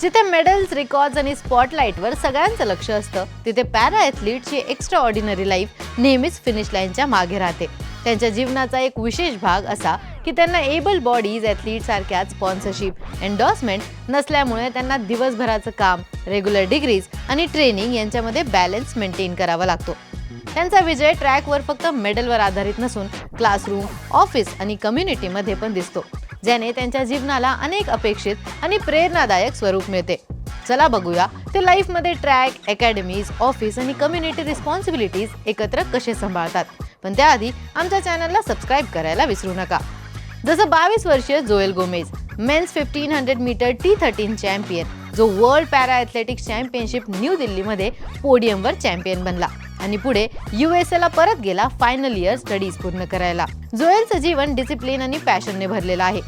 जिथे medals records आणि स्पॉटलाईटवर सगळ्यांचं लक्ष असतं तिथे पॅरा ॲथलीटची एक्स्ट्रा ऑर्डिनरी लाईफ नेहमीच फिनिश लाईनच्या मागे राहते. त्यांच्या जीवनाचा एक विशेष भाग असा की त्यांना एबल बॉडीज ॲथलीटसारख्या स्पॉन्सरशिप एन्डॉर्समेंट नसल्यामुळे त्यांना दिवसभराचं काम रेग्युलर डिग्रीज आणि ट्रेनिंग यांच्यामध्ये बॅलन्स मेंटेन करावा लागतो. त्यांचा विजय ट्रॅकवर फक्त मेडलवर आधारित नसून क्लासरूम ऑफिस आणि कम्युनिटीमध्ये पण दिसतो. ज्याने त्यांच्या जीवनाला अनेक अपेक्षित आणि प्रेरणादायक स्वरूप मिळते. चला बघूया ते लाईफमध्ये ट्रॅक अकॅडमीज ऑफिस आणि कम्युनिटी रिस्पॉन्सिबिलिटीज एकत्र कसे सांभाळतात. पण त्याआधी आमच्या चॅनलला सबस्क्राईब करायला विसरू नका. जसं बावीस वर्षीय Joel Gomez men's fifteen hundred metre T thirteen champion जो world para athletics championship new दिल्लीमध्ये पोडियमवर चॅम्पियन बनला. आणि पुढे यू एस एला परत गेला फायनल इयर स्टडीज पूर्ण करायला. जोएलचं जीवन डिसिप्लिन आणि पॅशनने भरलेलं आहे.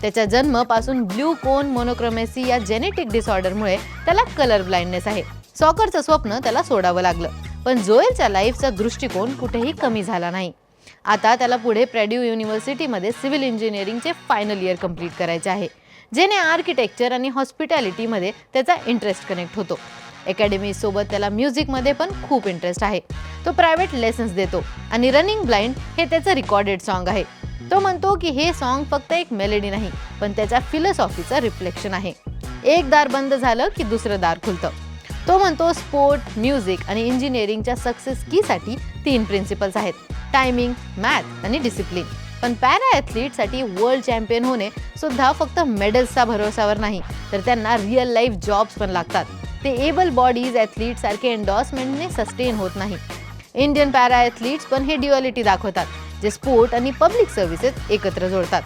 त्याच्या जन्मापासून ब्ल्यू कोन मोनोक्रोमेसी या जेनेटिक डिसऑर्डरमुळे त्याला कलर ब्लाइंडनेस आहे. सॉकरचं स्वप्न त्याला सोडावं लागलं. पण जोएलच्या लाईफचा दृष्टिकोन कुठेही कमी झाला नाही. आता त्याला पुढे प्रेड्यू युनिव्हर्सिटीमध्ये सिव्हिल इंजिनिअरिंगचे फायनल इयर कंप्लीट करायचे आहे. जेणे आर्किटेक्चर आणि हॉस्पिटॅलिटीमध्ये त्याचा इंटरेस्ट कनेक्ट होतो. अकॅडमीसोबत त्याला म्युझिकमध्ये पण खूप इंटरेस्ट आहे. तो प्रायव्हेट लेसन्स देतो आणि रनिंग ब्लाइंड हे त्याचं रिकॉर्डेड सॉन्ग आहे. तो म्हणतो की हे सॉन्ग फक्त एक मेलेडी नाही पण त्याच्या फिलॉसॉफीचं रिफ्लेक्शन आहे. एक दार बंद झालं की दुसरं दार खुलतं. तो म्हणतो स्पोर्ट म्युझिक आणि इंजिनिअरिंगच्या सक्सेस कीसाठी तीन प्रिन्सिपल्स आहेत. टायमिंग मॅथ आणि डिसिप्लिन पण पॅरा ॲथलीटसाठी वर्ल्ड चॅम्पियन होणे सुद्धा फक्त मेडल्सच्या भरोसावर नाही तर त्यांना रिअल लाईफ जॉब्स पण लागतात. ते एबल बॉडीज ॲथलीट सारखे एन्डॉर्समेंटने सस्टेन होत नाही. इंडियन पॅरा ॲथलीट्स पण हे ड्युअलिटी दाखवतात जे स्पोर्ट आणि पब्लिक सर्व्हिसेस एकत्र जोडतात.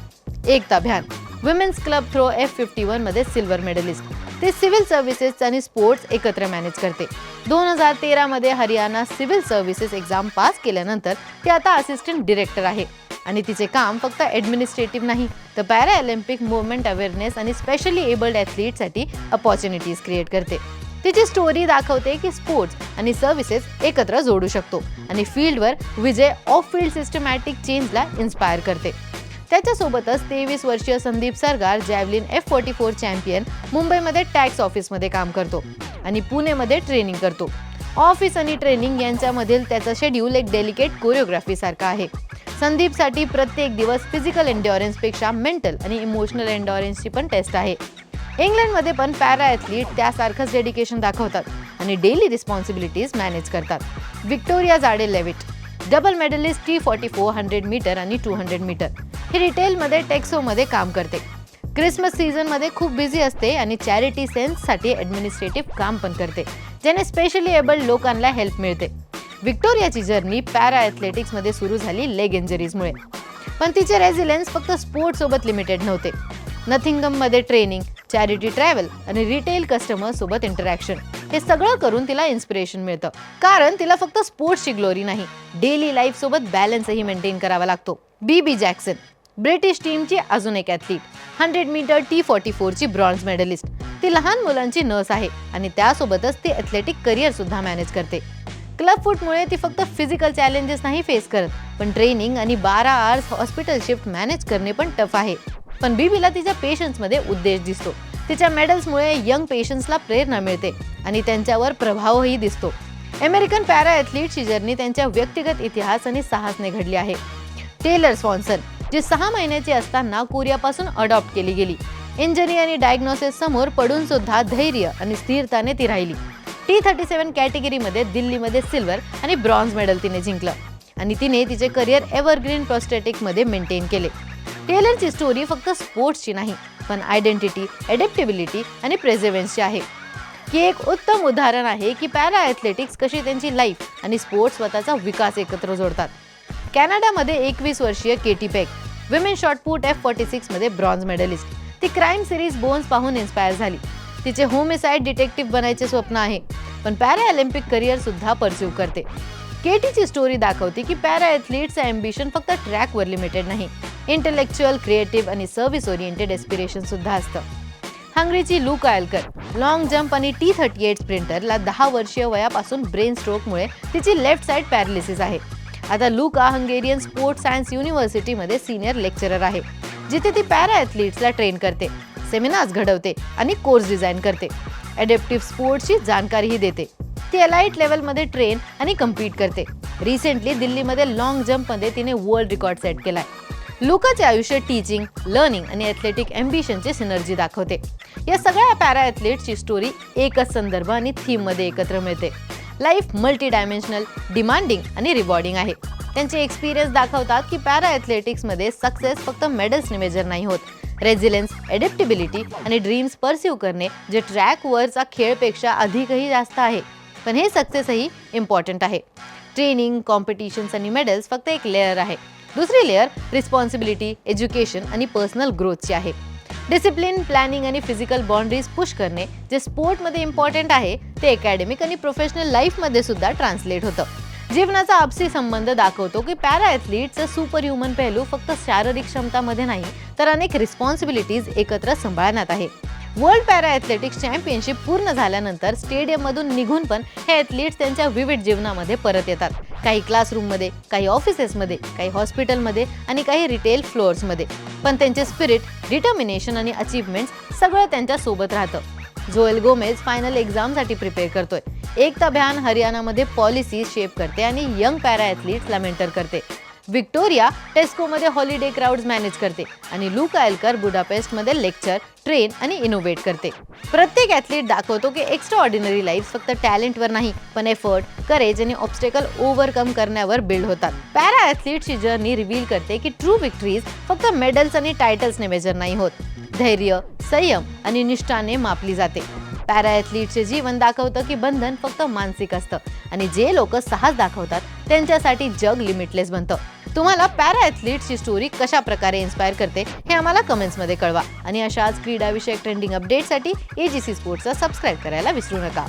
Ekta Bhyan women's club throw F fifty मध्ये सिल्वर मेडलिस्ट ते सिव्हिल सर्व्हिसेस आणि स्पोर्ट्स एकत्र मॅनेज करते. दोन हजार तेरामध्ये Haryana civil services exam pass केल्यानंतर ते आता असिस्टंट डिरेक्टर आहे. आणि तिचे काम फक्त ॲडमिनिस्ट्रेटिव्ह नाही तर पॅरा ऑलिम्पिक मुवमेंट अवेअरनेस आणि स्पेशली एबल्ड ॲथलीटसाठी अपॉर्च्युनिटीज क्रिएट करते. तिची स्टोरी दाखवते की स्पोर्ट्स आणि सर्व्हिसेस एकत्र जोडू शकतो. आणि फील्डवर विजय ऑफ फील्ड सिस्टमॅटिक चेंजला इन्स्पायर करते. त्याच्यासोबतच तेवीस वर्षीय Sandeep Sargar javelin F forty four champion मुंबईमध्ये टॅक्स ऑफिसमध्ये काम करतो आणि पुणेमध्ये ट्रेनिंग करतो. ऑफिस आणि ट्रेनिंग यांच्यामधील त्याचं शेड्यूल एक डेलिकेट कोरिओग्राफीसारखा आहे. संदीपसाठी प्रत्येक दिवस फिजिकल एन्डॉरन्सपेक्षा मेंटल आणि इमोशनल एन्डॉरन्सची पण टेस्ट आहे. इंग्लंडमध्ये पण पॅरा ॲथलीट त्यासारखंच डेडिकेशन दाखवतात आणि डेली रिस्पॉन्सिबिलिटीज मॅनेज करतात. Victoria Jade Levitt double medallist T forty four hundred metre आणि टू हंड्रेड मीटर ही रिटेलमध्ये टेक्सोमध्ये काम करते. क्रिसमस सीझनमध्ये खूप बिझी असते आणि चॅरिटी सेन्ससाठी ॲडमिनिस्ट्रेटिव्ह काम पण करते ज्याने स्पेशली एबल्ड लोकांना हेल्प मिळते. विक्टोरियाची जर्नी पॅरा ॲथलेटिक्समध्ये सुरू झाली लेग इंजरीजमुळे पण तिचे रेझिलेन्स फक्त स्पोर्टसोबत लिमिटेड नव्हते. नथिंगममध्ये ट्रेनिंग चॅरिटी ट्रॅव्हल आणि रिटेल कस्टमर सोबत इंटरॅक्शन हे सगळं करून तिला इन्स्पिरेशन मिळतं. कारण तिला फक्त स्पोर्ट्सची ग्लोरी नाही डेली लाईफ सोबत बॅलन्सही मेंटेन करावा लागतो. बी बी जॅक्सन ब्रिटिश टीमची अजून एक athlete hundred metre T forty फोरची bronze medallist ती लहान मुलांची नर्स आहे आणि त्यासोबतच ती ॲथलेटिक करिअर सुद्धा मॅनेज करते. क्लब फूटमुळे ती फक्त फिजिकल चॅलेंजेस नाही फेस करत पण ट्रेनिंग आणि बारा आवर्स हॉस्पिटल शिफ्ट मॅनेज करणे पण टफ आहे. पण बीबीला तिच्या पेशन्समध्ये उद्देश दिसतो. तिच्या मेडल्समुळे यंग पेशन्सला प्रेरणा मिळते आणि त्यांच्यावर प्रभावही दिसतो. अमेरिकन पॅरा ॲथलीटची जर्नी त्यांच्या व्यक्तिगत इतिहास आणि साहसने घडली आहे. टेलर स्वॉन्सन जी सहा महिन्याची असताना कोरियापासून अडॉप्ट केली गेली. इंजरी आणि डायग्नोसिस समोर पडून सुद्धा धैर्य आणि स्थिरताने ती राहिली. टी थर्टी सेवन कॅटेगरीमध्ये दिल्लीमध्ये सिल्वर आणि ब्रॉन्झ मेडल तिने जिंकलं. आणि तिने तिचे करिअर एव्हरग्रीन प्रोस्टेटिकमध्ये मेंटेन केले. टेलरची स्टोरी फक्त स्पोर्ट्सची नाही पण आयडेंटिटी एडेप्टेबिलिटी आणि प्रेझेवन्सची आहे. ही एक उत्तम उदाहरण आहे की पॅरा ॲथलेटिक्स कशी त्यांची लाईफ आणि स्पोर्ट्स स्वतःचा विकास एकत्र जोडतात. कॅनडामध्ये एकवीस वर्षीय Katie Peck women shot put F forty सिक्समध्ये bronze medallist. ती क्राईम सिरीज बोन्स पाहून इन्स्पायर झाली. तिचे होमिसाईड डिटेक्टिव्ह बनायचे स्वप्न आहे पण पॅरा ऑलिम्पिक करिअर सुद्धा परस्यू करते. केटीची स्टोरी दाखवते की पॅरा ॲथलीटचं ॲम्बिशन फक्त ट्रॅकवर लिमिटेड नाही इंटेलेक्च्युअल क्रिएटिव्ह आणि सर्व्हिस ओरिएंटेड एस्पिरेशन सुद्धा असतं. हंगरीची लू कायलकर लॉंग जम्प आणि टी थर्टी एट स्प्रिंटरला दहा वर्षीय वयापासून ब्रेन स्ट्रोकमुळे तिची लेफ्ट साईड पॅरालिसिस आहे. आता लुका हंगेरियन स्पोर्ट्स सायन्स युनिव्हर्सिटीमध्ये सिनियर लेक्चरर आहे जिथे ती पॅरा ॲथलीट्सला ट्रेन करते सेमिनार्स घडवते आणि कोर्स डिझाईन करते. ॲडेप्टिव्ह स्पोर्ट्सची जाणकारीही देते. ती एलाईट लेवलमध्ये ट्रेन आणि कम्पीट करते. रिसेंटली दिल्लीमध्ये लॉंग जम्पमध्ये तिने वर्ल्ड रेकॉर्ड सेट केलाय. लुकाचे आयुष्य टीचिंग लर्निंग आणि ॲथलेटिक ॲम्बिशनचे सिनर्जी दाखवते. या सगळ्या पॅरा ॲथलेटची स्टोरी एकच संदर्भ आणि थीममध्ये एकत्र मिळते. लाईफ मल्टी डायमेन्शनल डिमांडिंग आणि रिवॉर्डिंग आहे. त्यांचे एक्सपिरियन्स दाखवतात की पॅरा ॲथलेटिक्समध्ये सक्सेस फक्त मेडल्सने मेजर नाही होत. रेझिलेन्स एडेप्टिबिलिटी आणि ड्रीम्स परस्यू करणे जे ट्रॅकवरचा खेळपेक्षा अधिकही जास्त आहे. पण हे सक्सेसही इम्पॉर्टंट आहे. ट्रेनिंग कॉम्पिटिशन्स आणि मेडल्स फक्त एक लेअर आहे. दुसरी लेअर रिस्पॉन्सिबिलिटी एज्युकेशन आणि पर्सनल ग्रोथची आहे. डिसिप्लिन प्लॅनिंग आणि फिजिकल बाउंड्रीज पुश करणे जे स्पोर्टमध्ये इम्पॉर्टंट आहे ते अकॅडमिक आणि प्रोफेशनल लाईफमध्ये सुद्धा ट्रान्सलेट होतं. जीवनाचा आपसी संबंध दाखवतो की पॅरा ॲथलीटचं सुपर ह्युमन पहलू फक्त शारीरिक क्षमतामध्ये नाही तर अनेक रिस्पॉन्सिबिलिटीज एकत्र सांभाळण्यात आहे. वर्ल्ड पॅरा ॲथलेटिक्स चॅम्पियनशिप पूर्ण झाल्यानंतर स्टेडियममधून निघून पण हे ॲथलीट्स त्यांच्या विविध जीवनामध्ये परत येतात. काही क्लासरूममध्ये काही ऑफिसेसमध्ये काही हॉस्पिटलमध्ये आणि काही रिटेल फ्लोअर्समध्ये. पण त्यांचे स्पिरिट डिटर्मिनेशन आणि अचीवमेंट्स सगळं त्यांच्यासोबत राहतं. जोएल गोमेज फायनल एक्झामसाठी प्रिपेअर करतोय. एकता भ्यान हरियाणामध्ये पॉलिसी शेप करते आणि यंग पॅरा ॲथलीट्सला मेंटर करते. व्हिक्टोरिया टेस्कोमध्ये हॉलिडे क्राऊड्स मॅनेज करते आणि लुक आयलकर बुडापेस्टमध्ये लेक्चर ट्रेन आणि इनोव्हेट करते. प्रत्येक ॲथलीट दाखवतो की एक्स्ट्रा ऑर्डिनरी लाईफ फक्त टॅलेंटवर नाही पण एफर्ट करेज आणि ऑब्स्टेकल ओव्हरकम करण्यावर बिल्ड होतात. पॅरा ॲथलीटची जर्नी रिव्हील करते की ट्रू विक्टरीज फक्त मेडल्स आणि टायटल्सने मेजर नाही होत. धैर्य संयम आणि निष्ठाने मापली जाते. पॅरा ॲथलीटचे जीवन दाखवतं की बंधन फक्त मानसिक असतं आणि जे लोक साहस दाखवतात त्यांच्यासाठी जग लिमिटलेस बनतं. तुम्हाला पॅरा ॲथलीटची स्टोरी कशा प्रकारे इन्स्पायर करते हे आम्हाला कमेंट्समध्ये कळवा. आणि अशाच क्रीडाविषयक ट्रेंडिंग अपडेटसाठी ए जी सी स्पोर्ट्सचा सबस्क्राईब करायला विसरू नका.